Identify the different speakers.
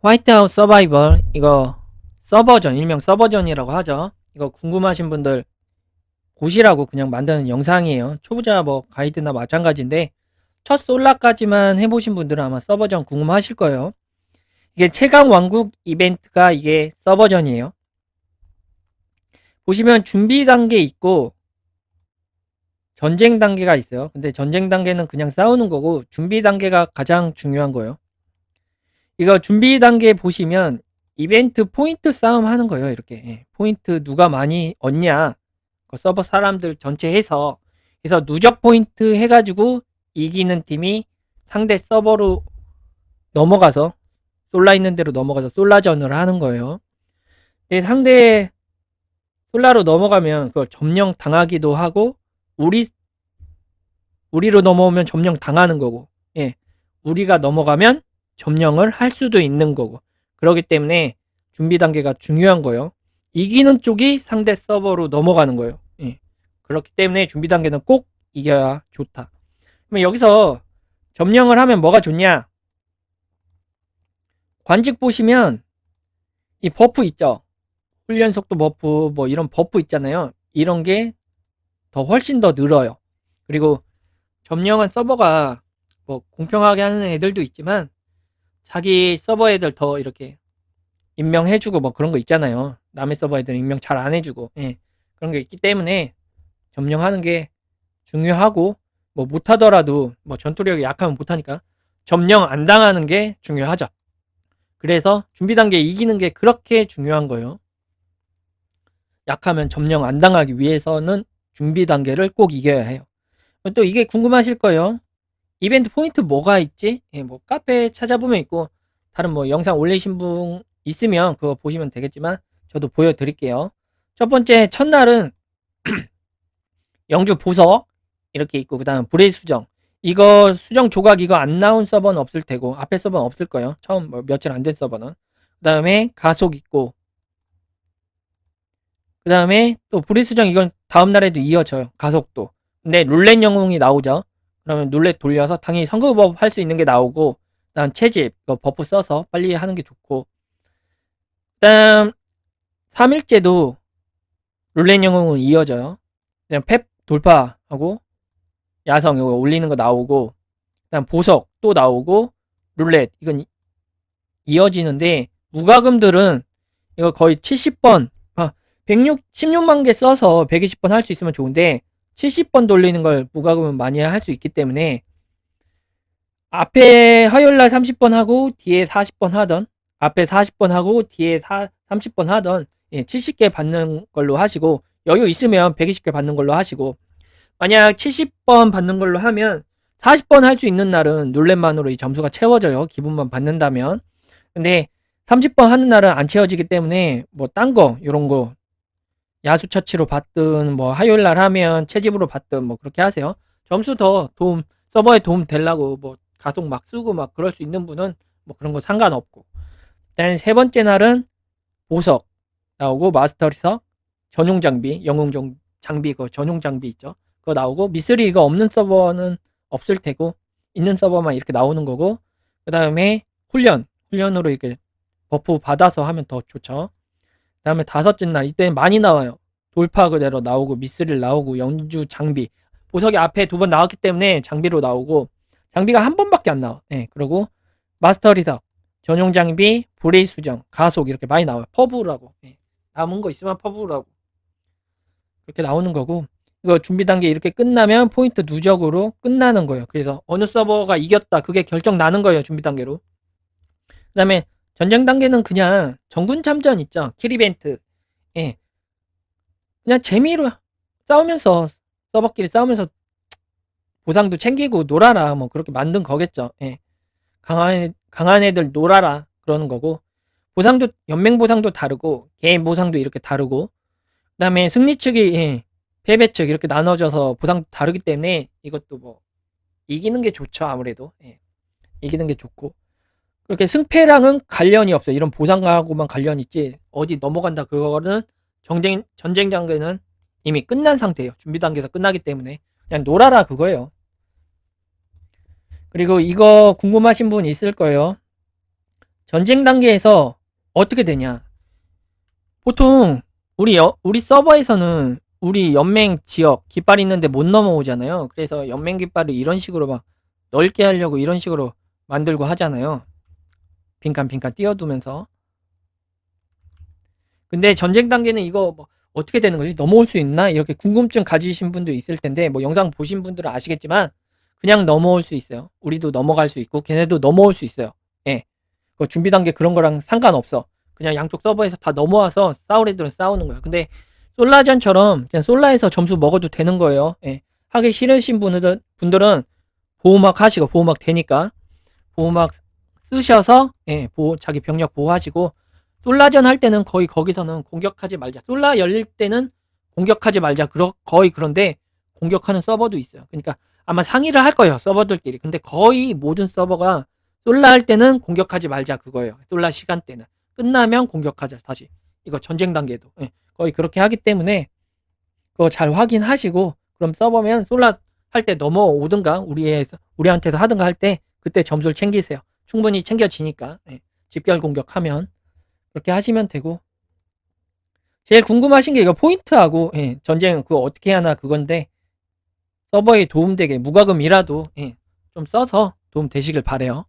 Speaker 1: 화이트하우스 서바이벌 이거 서버전 일명 서버전이라고 하죠. 이거 궁금하신 분들 보시라고 그냥 만드는 영상이에요. 초보자 뭐 가이드나 마찬가지인데 첫 솔라까지만 해보신 분들은 아마 서버전 궁금하실 거예요. 이게 최강 왕국 이벤트가 이게 서버전이에요. 보시면 준비 단계 있고 전쟁 단계가 있어요. 근데 전쟁 단계는 그냥 싸우는 거고 준비 단계가 가장 중요한 거예요. 이거 준비 단계 보시면 이벤트 포인트 싸움 하는 거예요. 이렇게 예, 포인트 누가 많이 얻냐 그 서버 사람들 전체 해서 그래서 누적 포인트 해가지고 이기는 팀이 상대 서버로 넘어가서 솔라 있는 대로 넘어가서 솔라전을 하는 거예요. 근데 상대 솔라로 넘어가면 그걸 점령 당하기도 하고 우리 우리로 넘어오면 점령 당하는 거고 예 우리가 넘어가면 점령을 할 수도 있는 거고 그렇기 때문에 준비 단계가 중요한 거예요. 이기는 쪽이 상대 서버로 넘어가는 거예요. 예. 그렇기 때문에 준비 단계는 꼭 이겨야 좋다. 그러면 여기서 점령을 하면 뭐가 좋냐? 관직 보시면 이 버프 있죠. 훈련 속도 버프 뭐 이런 버프 있잖아요. 이런 게 더 훨씬 더 늘어요. 그리고 점령한 서버가 뭐 공평하게 하는 애들도 있지만 자기 서버 애들 더 이렇게 임명해주고 뭐 그런 거 있잖아요. 남의 서버 애들 임명 잘 안 해주고 예. 그런 게 있기 때문에 점령하는 게 중요하고 뭐 못하더라도 뭐 전투력이 약하면 못하니까 점령 안 당하는 게 중요하죠. 그래서 준비 단계 이기는 게 그렇게 중요한 거예요. 약하면 점령 안 당하기 위해서는 준비 단계를 꼭 이겨야 해요. 또 이게 궁금하실 거예요. 이벤트 포인트 뭐가 있지? 예, 뭐 카페 찾아보면 있고 다른 뭐 영상 올리신 분 있으면 그거 보시면 되겠지만 저도 보여드릴게요. 첫 번째 첫날은 영주 보석 이렇게 있고 그 다음 불의 수정 이거 수정 조각 이거 안 나온 서버는 없을 테고 앞에 서버는 없을 거예요. 처음 뭐 며칠 안 된 서버는 그 다음에 가속 있고 그 다음에 또 불의 수정 이건 다음 날에도 이어져요. 가속도 근데 룰렛 영웅이 나오죠. 그러면 룰렛 돌려서 당연히 선거법 할 수 있는 게 나오고 그다음 채집 이거 버프 써서 빨리 하는 게 좋고 그다음 3일째도 룰렛 영웅은 이어져요. 그냥 펩 돌파하고 야성 이거 올리는 거 나오고 그다음 보석 또 나오고 룰렛 이건 이- 이어지는데 무과금들은 이거 거의 70번 아 106, 16만 개 써서 120번 할 수 있으면 좋은데 70번 돌리는 걸 무과금은 많이 할 수 있기 때문에 앞에 화요일날 30번 하고 뒤에 40번 하던 앞에 40번 하고 뒤에 4, 30번 하던 예, 70개 받는 걸로 하시고 여유 있으면 120개 받는 걸로 하시고 만약 70번 받는 걸로 하면 40번 할 수 있는 날은 룰렛만으로 이 점수가 채워져요. 기분만 받는다면. 근데 30번 하는 날은 안 채워지기 때문에 뭐 딴거 요런 거 야수 처치로 받든 뭐 화요일 날 하면 채집으로 받든 뭐 그렇게 하세요. 점수 더 도움 서버에 도움 되려고 뭐 가속 막 쓰고 막 그럴 수 있는 분은 뭐 그런 거 상관없고. 일단 세 번째 날은 보석 나오고 마스터리석 전용 장비 영웅 정- 장비 그 전용 장비 있죠. 그거 나오고 이거 없는 서버는 없을 테고 있는 서버만 이렇게 나오는 거고 그 다음에 훈련 훈련으로 이렇게 버프 받아서 하면 더 좋죠. 그 다음에 다섯째 날 이때 많이 나와요. 돌파 그대로 나오고 미스릴 나오고 연주 장비 보석이 앞에 두 번 나왔기 때문에 장비로 나오고 장비가 한 번밖에 안 나와. 예, 그리고 마스터 리석 전용 장비 브레이 수정 가속 이렇게 많이 나와요. 퍼브라고 예, 남은 거 있으면 퍼브라고 그렇게 나오는 거고 이거 준비 단계 이렇게 끝나면 포인트 누적으로 끝나는 거예요. 그래서 어느 서버가 이겼다 그게 결정 나는 거예요. 준비 단계로. 그다음에 전쟁 단계는 그냥 정군 참전 있죠. 킬 이벤트. 예. 그냥 재미로 싸우면서 서버끼리 싸우면서 보상도 챙기고 놀아라 뭐 그렇게 만든 거겠죠. 예. 강한 애- 강한 애들 놀아라 그러는 거고 보상도 연맹 보상도 다르고 개인 보상도 이렇게 다르고 그다음에 승리 측이 예, 패배 측 이렇게 나눠져서 보상 다르기 때문에 이것도 뭐 이기는 게 좋죠 아무래도 예. 이기는 게 좋고 그렇게 승패랑은 관련이 없어요 이런 보상하고만 관련 있지 어디 넘어간다 그거는 전쟁 전쟁 단계는 이미 끝난 상태예요 준비 단계에서 끝나기 때문에 그냥 놀아라 그거예요 그리고 이거 궁금하신 분 있을 거예요 전쟁 단계에서 어떻게 되냐? 보통 우리 여- 우리 서버에서는 우리 연맹 지역 깃발 있는데 못 넘어오잖아요. 그래서 연맹 깃발을 이런 식으로 막 넓게 하려고 이런 식으로 만들고 하잖아요. 빈칸 빈칸 띄워두면서. 근데 전쟁 단계는 이거 뭐 어떻게 되는 거지? 넘어올 수 있나? 이렇게 궁금증 가지신 분도 있을 텐데 뭐 영상 보신 분들은 아시겠지만 그냥 넘어올 수 있어요. 우리도 넘어갈 수 있고 걔네도 넘어올 수 있어요. 예. 그 준비 단계 그런 거랑 상관없어. 그냥 양쪽 서버에서 다 넘어와서 싸울 애들은 싸우는 거야. 근데 솔라전처럼 그냥 솔라에서 점수 먹어도 되는 거예요. 예. 하기 싫으신 분들은, 분들은 보호막 하시고 보호막 되니까 보호막 쓰셔서 예, 보호, 자기 병력 보호하시고 솔라전 할 때는 거의 거기서는 공격하지 말자. 솔라 열릴 때는 공격하지 말자. 그러, 거의 그런데 공격하는 서버도 있어요. 그러니까 아마 상의를 할 거예요. 서버들끼리. 근데 거의 모든 서버가 솔라 할 때는 공격하지 말자 그거예요. 솔라 시간 때는. 끝나면 공격하자 다시. 이거 전쟁 단계도. 예, 거의 그렇게 하기 때문에 그거 잘 확인하시고 그럼 서버면 솔라 할 때 넘어오든가 우리의 우리한테서 하든가 할 때 그때 점수를 챙기세요. 충분히 챙겨지니까. 예, 집결 공격하면 그렇게 하시면 되고 제일 궁금하신 게 이거 포인트하고 예, 전쟁 그거 어떻게 하나 그건데 서버에 도움되게 무과금이라도 예, 좀 써서 도움 되시길 바래요.